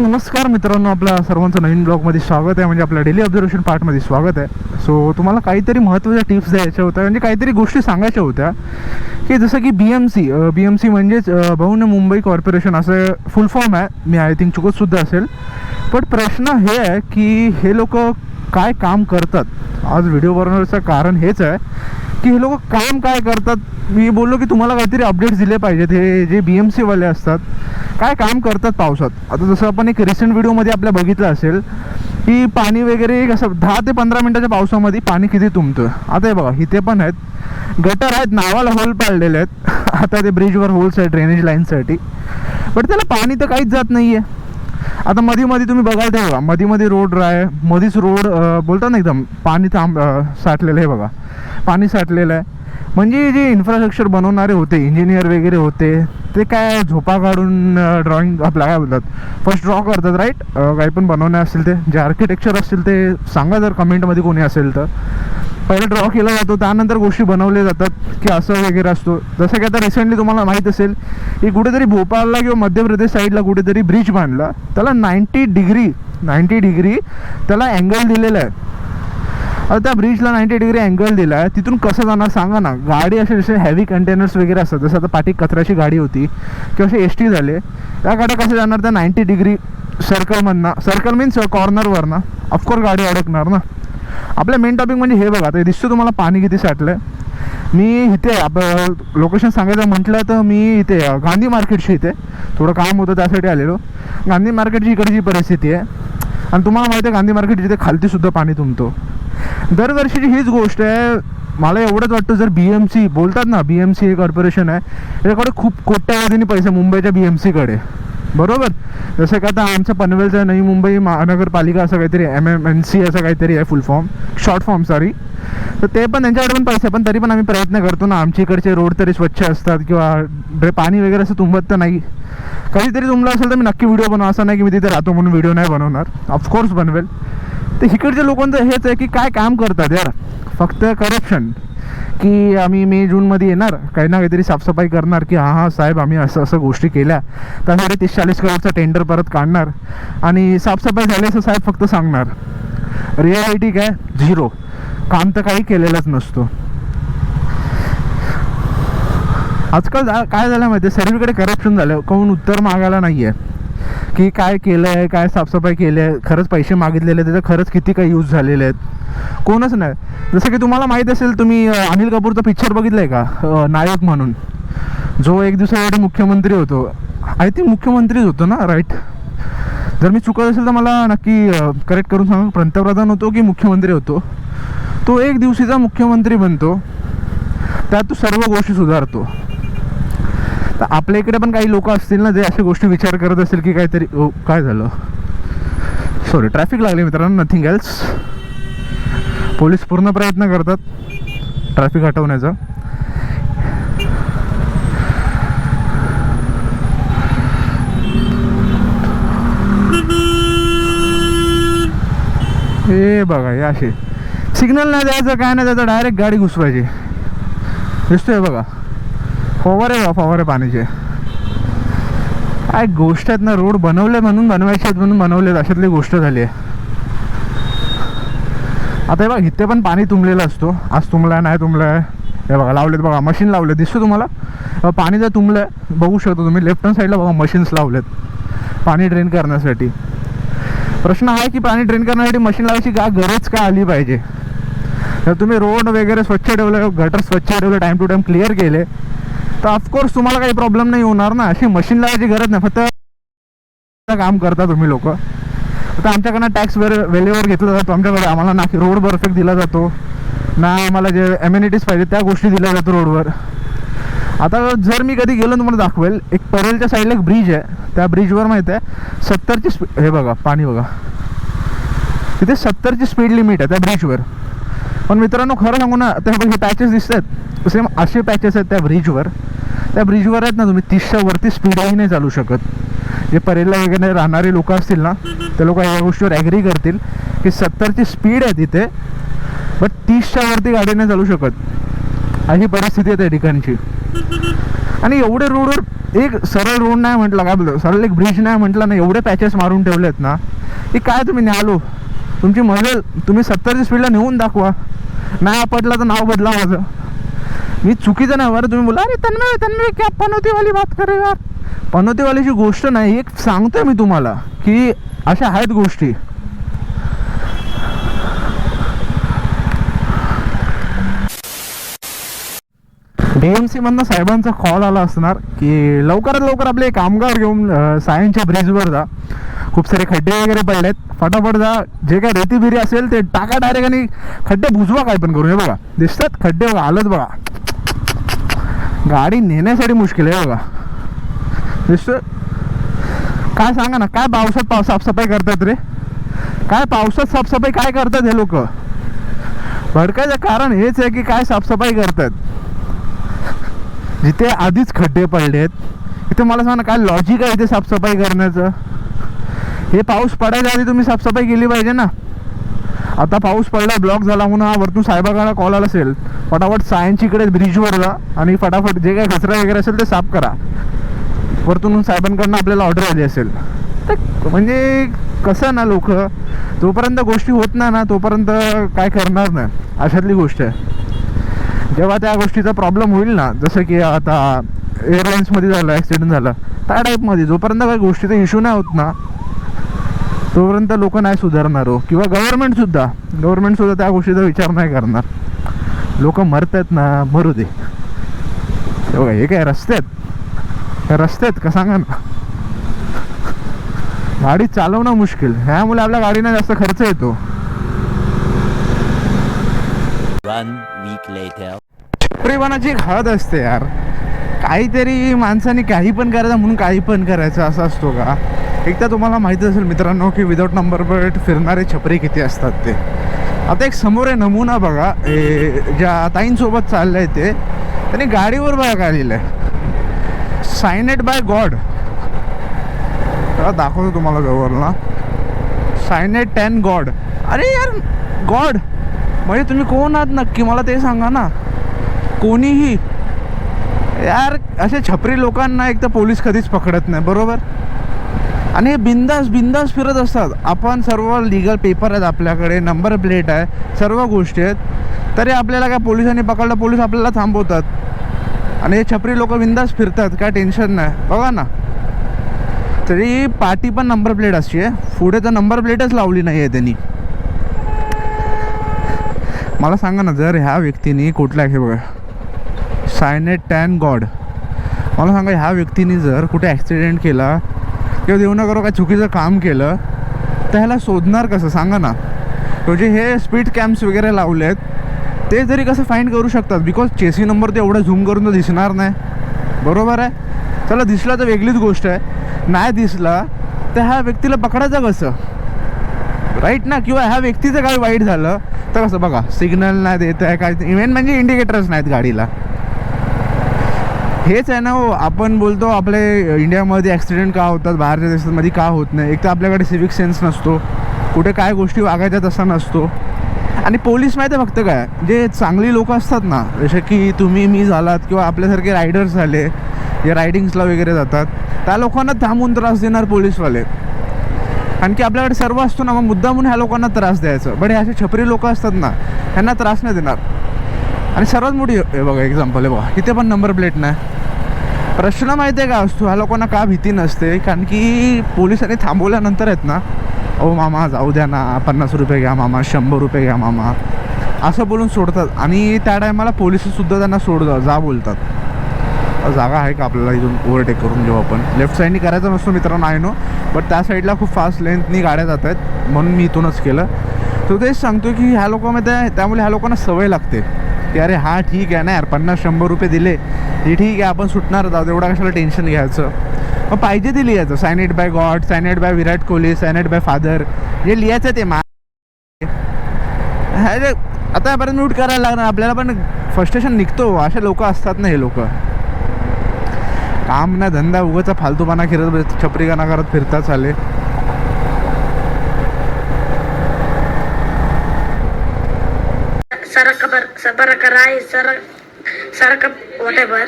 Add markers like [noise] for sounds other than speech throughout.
नमस्कार मित्रांनो आपल्या सर्वांचं नवीन ब्लॉगमध्ये स्वागत आहे. म्हणजे आपल्या डेली ऑब्झर्वेशन पार्टमध्ये स्वागत आहे. सो तुम्हाला काहीतरी महत्त्वाच्या टिप्स द्यायच्या होत्या. म्हणजे काहीतरी गोष्टी सांगायच्या होत्या. की जसं की B M C B M C म्हणजेच बहुन मुंबई कॉर्पोरेशन असं फुल फॉर्म आहे. मी आय थिंक चुकतसुद्धा असेल. पण प्रश्न हे आहे की हे लोक काय काम करतात? आज व्हिडिओ बनवण्याचं कारण हेच आहे की हे लोक काम काय करतात? मी बोललो की तुम्हाला काहीतरी अपडेट्स दिले पाहिजेत. हे जे बी एम सीवाले असतात काय काम करतात पावसात? आता जसं आपण एक रिसेंट व्हिडिओमध्ये आपल्या बघितलं असेल की पाणी वगैरे कसं दहा ते पंधरा मिनटाच्या पावसामध्ये पाणी किती तुंबतं? आता हे बघा इथे पण आहेत. गटर आहेत नावाला होल पाडलेले आहेत. [laughs] आता ते ब्रिजवर होल्स आहेत ड्रेनेज लाईनसाठी बट त्याला पाणी तर काहीच जात नाही आहे आता मध्ये मध्ये तुम्ही बघाल ते बघा. मध्ये मध्ये रोड आहे मध्येच रोड बोलतात ना एकदम पाणी थांब साठलेलं आहे बघा. पाणी साठलेलं आहे. म्हणजे जे इन्फ्रास्ट्रक्चर बनवणारे होते इंजिनियर वगैरे होते ते काय झोपा काढून ड्रॉइंग आपला काय बोलतात फर्स्ट ड्रॉ करतात राईट काही पण बनवणे असेल ते जे आर्किटेक्चर असतील ते सांगा जर कमेंटमध्ये कोणी असेल तर. पहिले ड्रॉ केला जातो त्यानंतर गोष्टी बनवल्या जातात की असं वगैरे असतो. जसं की आता रिसेंटली तुम्हाला माहीत असेल की कुठेतरी भोपाळला किंवा मध्य प्रदेश साईडला कुठेतरी ब्रिज बांधला. त्याला नाईन्टी डिग्री नाईन्टी डिग्री त्याला अँगल दिलेला आहे. आता त्या ब्रिजला नाईन्टी डिग्री अँगल दिला आहे. तिथून कसं जाणार सांगा ना. गाडी असे जसे हॅवी कंटेनर्स वगैरे असतात. जसं आता पाठी कचऱ्याची गाडी होती किंवा असे एस टी झाले. त्या गाड्या कसं जाणार? त्या नाईन्टी डिग्री सर्कलमधनं सर्कल मीन्स कॉर्नरवरनं ऑफकोर्स गाडी अडकणार ना. आपल्या मेन टॉपिक म्हणजे हे बघा ते दिसतो तुम्हाला पाणी किती साठलं मी इथे आप लोकेशन सांगायचं म्हटलं तर मी इथे गांधी मार्केटशी इथे. थोडं काम होतं त्यासाठी आलेलो. गांधी मार्केटची इकडची परिस्थिती आहे आणि तुम्हाला माहिती आहे गांधी मार्केट जिथे खालतीसुद्धा पाणी तुमतो दरवर्षीची हीच गोष्ट आहे मला एवढंच वाटतं जर बी एम सी बोलतात ना बी एम सी हे कॉर्पोरेशन आहे याच्याकडे खूप कोट्यावधीने पैसे मुंबईच्या बी एम सीकडे बरोबर. जसं की आता आमचं पनवेलचं नवी मुंबई महानगरपालिका असं काहीतरी एम एम एन सी असं काहीतरी आहे full form short form sorry तर ते पण त्यांच्याकडे पण पैसे पण तरी पण आम्ही प्रयत्न करतो ना आमच्या इकडचे रोड तरी स्वच्छ असतात किंवा पाणी वगैरे असं तुंबत तर नाही. कधीतरी तुंबलं असेल तर मी नक्की व्हिडिओ बनवा असं नाही की मी तिथे राहतो म्हणून व्हिडिओ नाही बनवणार. ऑफकोर्स बनवेल. तर इकडच्या लोकांचं हेच आहे की काय काम करतात यार. फक्त करप्शन की आम्ही मे जूनमध्ये येणार. काही ना काहीतरी साफसफाई करणार की हां हां साहेब आम्ही असं असं गोष्टी केल्या. त्यासाठी तीस चाळीस करोडचा टेंडर परत काढणार. आणि साफसफाई झाली असं साहेब फक्त सांगणार. रियालिटी काय? झिरो काम तर काही केलेलंच नसतो. आजकाल जा- काय झालं माहिती आहे सर्वीकडे करप्शन झालं. कोण उत्तर मागायला नाही आहे की काय केलं आहे काय साफसफाई केली आहे खरंच पैसे मागितलेले त्याचं खरंच किती काही यूज झालेले आहेत. कोणच नाही. जसं की तुम्हाला माहीत असेल तुम्ही अनिल कपूरचा पिक्चर बघितलं आहे का नायक म्हणून. जो एक दिवसासाठी मुख्यमंत्री होतो. आय थिंक मुख्यमंत्रीच होतो ना राईट जर मी चुकत असेल तर मला नक्की करेक्ट करून सांगा. पंतप्रधान होतो की मुख्यमंत्री होतो? तो एक दिवशीचा मुख्यमंत्री बनतो. त्यात तो सर्व गोष्टी सुधारतो. तर आपल्या इकडे पण काही लोक असतील ना जे अशा गोष्टी विचार करत असतील की काहीतरी ओ काय झालं? सॉरी ट्रॅफिक लागली मित्रांनो नथिंग एल्स पोलीस पूर्ण प्रयत्न करतात ट्रॅफिक हटवण्याचा. हे बघा हे असे. सिग्नल नाही द्यायचं काय नाही द्यायचं डायरेक्ट गाडी घुसवायची. दिसतोय बघा. फवारे बा फवारे पाण्याचे काय गोष्ट आहेत ना रोड बनवले म्हणून बनवायचे आहेत म्हणून बनवले अशातली गोष्ट झाली आहे. आता हे बघा इथे पण पाणी तुंबलेलं असतो. आज तुंबलाय नाही तुंबलाय. हे बघा लावलेत बघा मशीन लावले दिसतो तुम्हाला? पाणी जर तुंबलंय बघू शकतो तुम्ही लेफ्ट हँड साईडला बघा मशीन्स लावलेत. पाणी ड्रेन करण्यासाठी. प्रश्न हा आहे की पाणी ड्रेन करण्यासाठी मशीन लावायची का गरज का आली पाहिजे? तर तुम्ही रोड वगैरे स्वच्छ ठेवलं गटर स्वच्छ ठेवलं टाईम टू टाईम क्लिअर केले तर ऑफकोर्स तुम्हाला काही प्रॉब्लेम नाही होणार ना. अशी मशीन लावायची गरज नाही. फक्त काम करता तुम्ही लोक. आता आमच्याकडनं टॅक्स वेळ वेळेवर घेतला जातो. आमच्याकडे आम्हाला ना रोड परफेक्ट दिला जातो. ना आम्हाला जे एम्युनिटीज पाहिजे त्या गोष्टी दिल्या जातो रोडवर आता जर मी कधी गेलो तुम्हाला दाखवेल. एक परेलच्या साईडला एक ब्रिज आहे. त्या ब्रिजवर माहिती आहे सत्तरची स्पी हे बघा पाणी बघा. तिथे सत्तरची स्पीड लिमिट आहे त्या ब्रिजवर पण मित्रांनो खरं सांगू ना ते हे पॅचेस दिसत आहेत सेम असे पॅचेस आहेत त्या ब्रिजवर त्या ब्रिजवर आहेत ना तुम्ही तीसच्या वरती स्पीडही नाही चालू शकत. जे परेलला वगैरे राहणारे लोक असतील ना ते लोक या गोष्टीवर ॲग्री करतील की सत्तरची स्पीड आहे तिथे बट तीसच्या वरती गाडी नाही चालू शकत. अशी परिस्थिती आहे त्या ठिकाणची. आणि एवढे रोडवर एक सरळ रोड नाही म्हटलं काय बोलतो सरळ एक ब्रिज नाही म्हटलं ना एवढे पॅचेस मारून ठेवलेत ना की काय तुम्ही न्यालो? तुमची मजल तुम्ही सत्तरच्या स्पीडला नेऊन दाखवा. नाही पडला तर नाव बदला माझं. मी चुकीचं नाही बरं तुम्ही बोला अरे तन्मय तन्मय क्या पनोतीवाली बात करे हो यार? पनोतीवालीची गोष्ट नाही एक सांगतोय मी तुम्हाला की अशा आहेत गोष्टी. डीएमसी मधनं साहेबांचा कॉल आला असणार की लवकरात लवकर आपले कामगार घेऊन सायनच्या ब्रिजवर जा. खूप सारे खड्डे वगैरे पडलेत. फटाफट जा. जे काय रेती बिरी असेल ते टाका डायरेक्ट आणि खड्डे बुजवा काय पण करून. हे बघा. दिसतात? खड्डे बघा. आलत बघा. गाडी नेण्यासाठी मुश्किल आहे बघा. दिसतं काय सांगा ना काय पावसात पाव साफसफाई करतात रे? काय पावसात साफसफाई काय करतात हे लोक? भडकायचं कारण हेच आहे की काय साफसफाई करतात? जिथे आधीच खड्डे पडलेत इथे मला सांगा ना काय लॉजिक आहे इथे साफसफाई करण्याचं? हे पाऊस पडायच्या आधी तुम्ही साफसफाई केली पाहिजे ना. आता पाऊस पडला ब्लॉक झाला म्हणून हा वरतून साहेबाकडे कॉल आला असेल. फटाफट सायन्सची इकडे ब्रिजवर जा आणि फटाफट जे काही कचरा वगैरे असेल ते साफ करा. वरतून साहेबांकडनं आपल्याला ऑर्डर आली असेल. तर म्हणजे कसं ना लोक जोपर्यंत गोष्टी होत नाही ना तोपर्यंत काय करणार नाही. अशातली गोष्ट आहे. जेव्हा त्या गोष्टीचा प्रॉब्लेम होईल ना जसं की आता एअरलाईन्समध्ये झालं ॲक्सिडेंट झालं त्या टाईपमध्ये जोपर्यंत काही गोष्टीचा इश्यू नाही होत ना तोपर्यंत लोक नाही सुधारणार. हो किंवा गव्हर्नमेंटसुद्धा गव्हर्नमेंटसुद्धा त्या गोष्टीचा विचार नाही करणार. लोक मरतात ना मरू दे. हे बघा हे काय रस्ते आहेत? रस्ते आहेत का? सांगा ना. गाडी चालवणं मुश्किल. ह्यामुळे आपल्या गाडीना जास्त खर्च येतो. प्रेमानाची एक असते यार. काहीतरी माणसाने काही पण करायचं म्हणून काही पण करायचं असं असतो का? एक तर तुम्हाला माहिती असेल मित्रांनो की विदाऊट नंबर प्लेट फिरणारे छपरी किती असतात ते. आता एक समोर आहे नमुना बघा. ए, ज्या ताईंसोबत चाललं आहे ते. त्यांनी गाडीवर बघा काय आहे सायनेट बाय गॉड दाखवतो तुम्हाला जवळला सायनेट टेन गॉड अरे यार गॉड म्हणजे तुम्ही कोण आहात नक्की? मला ते सांगा ना. कोणीही. यार असे छपरी लोकांना एक तर पोलीस कधीच पकडत नाही बरोबर? आणि हे बिंदास बिंदास फिरत असतात. आपण सर्व लिगल पेपर आहेत आपल्याकडे नंबर प्लेट आहे सर्व गोष्टी आहेत. तरी आपल्याला काय पोलिसांनी पकडलं पोलीस आपल्याला थांबवतात. आणि हे छपरी लोक बिंदास फिरतात काय टेन्शन नाही. बघा ना. तरी पाठी पण नंबर प्लेट असते पुढे तर नंबर प्लेटच लावली नाही आहे त्यांनी. मला सांगा ना जर ह्या व्यक्तीने कुठल्या हे बघा. सायनेट टॅन गॉड मला सांगा ह्या व्यक्तीने जर कुठे ॲक्सिडेंट केला किंवा देऊ नका करो काय चुकीचं काम केलं तर ह्याला शोधणार कसं? सांगा ना. म्हणजे हे स्पीड कॅम्प्स वगैरे लावले आहेत ते जरी कसं फाईंड करू शकतात? बिकॉज चेसी नंबर ते एवढं झूम करून तर दिसणार नाही. बरोबर आहे? त्याला दिसला तर वेगळीच गोष्ट आहे. नाही दिसला तर ह्या व्यक्तीला पकडायचं कसं? राईट ना? किंवा ह्या व्यक्तीचं काय वाईट झालं तर कसं? बघा सिग्नल नाही देत आहे काय इव्हन म्हणजे इंडिकेटर्स नाहीत गाडीला. हेच आहे ना हो आपण बोलतो आपले इंडियामध्ये ॲक्सिडेंट का होतात बाहेरच्या देशांमध्ये का होत नाही? एक तर आपल्याकडे सिविक सेन्स नसतो. कुठे काय गोष्टी वागायच्या तसा नसतो. आणि पोलीस माहिती आहे फक्त काय? जे चांगली लोक असतात ना जसे की तुम्ही मी झालात किंवा आपल्यासारखे रायडर्स झाले जे रायडिंग्सला वगैरे जातात त्या लोकांना थांबून त्रास देणार पोलीसवाले की आपल्याकडे सर्व असतो ना मग मुद्दा म्हणून ह्या लोकांना त्रास द्यायचं. बट हे असे छपरी लोक असतात ना ह्यांना त्रास नाही देणार. आणि सर्वात मोठी बघा एक्झाम्पल आहे बघा. इथे पण नंबर प्लेट नाही. प्रश्न माहिती आहे का? असतो ह्या लोकांना का भीती नसते? कारण की पोलिसांनी थांबवल्यानंतर आहेत ना ओ मामा जाऊ द्या ना पन्नास रुपये घ्या मामा शंभर रुपये घ्या मामा. असं बोलून सोडतात. आणि त्या टायमाला पोलिससुद्धा त्यांना सोड जा बोलतात. जागा आहे का आपल्याला इथून ओव्हरटेक करून घेऊ आपण? लेफ्ट साईडनी करायचं नसतो मित्रांनो आहे नो. बट त्या साईडला खूप फास्ट लेंथनी गाड्या जात आहेत म्हणून मी इथूनच केलं. तो तेच सांगतो की ह्या लोकांमध्ये त्यामुळे ह्या लोकांना सवय लागते. की अरे हा ठीक आहे ना यार पन्नास शंभर रुपये दिले. हे ठीक आहे आपण सुटणार आहोत एवढा कशाला टेन्शन घ्यायचं? मग पाहिजे ते लिहायचं. Signed by God signed by Virat Kohli signed by father जे लिहायचं ते मा अरे आता आपण म्यूट करायला लागणार. आपल्याला पण फ्रस्ट्रेशन निघतो. असे लोक असतात ना हे लोक. काम ना धंदा उगाचा फालतूपणा फिरत छपरीगाना करत फिरता चाले Sabarakarai, Saraka, whatever.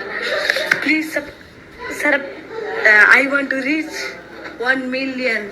Please sir, uh, I want to reach 1 million